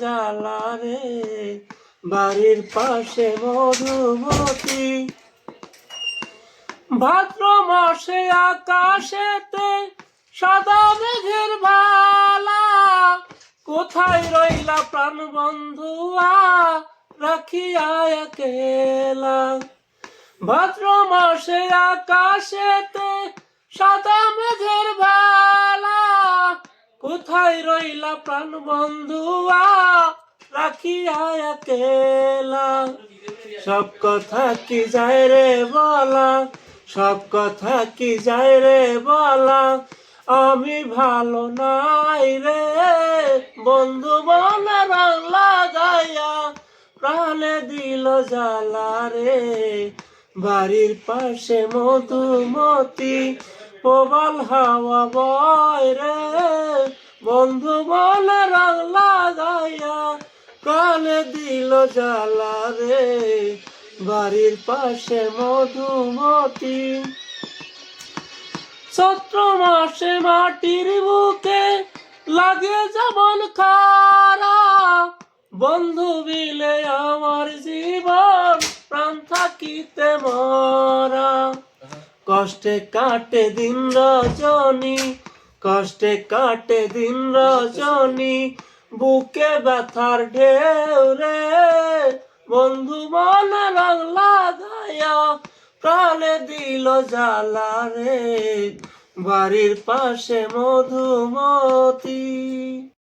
জ্বালা রে বাড়ির পাশে মধুমতি। ভাদ্র মাসে আকাশেতে সাদা মেঘের ভালা কোথায় রইলা প্রাণ বন্ধুয়া, রাখিয়া একেলা। ভাদ্র মাসে আকাশেতে সাদা মেঘের ভালা কোথায় রইলা প্রাণ বন্ধুয়া? রাখিয়া সব কথা কি যায় রে বলা? সব কথা কি যায় রে বলা? আমি ভালো নাই রে। বন্ধু বলে রং লাগাইয়া প্রাণে দিল জ্বালা রে। বাড়ির পাশে মধুমতি, প্রবল হাওয়া বয় রে। বন্ধু বলে রং লাগাইয়া প্রাণে দিল জ্বালা রে। বাড়ির পাশে মধুমতি। চৈত্র মাসে মাটির বুকে লাগে যেমন খারা। বন্ধু বিলে আমার জীবন, প্রাণ থাকিতে মরা। কষ্টে কাটে দিন রজনী কষ্টে কাটে দিন রজনী, বুকে ব্যথার ঢেউ রে। বন্ধু মনে রং লাগাইয়া প্রাণে দিল জ্বালা রে। বাড়ির পাশে মধুমতি।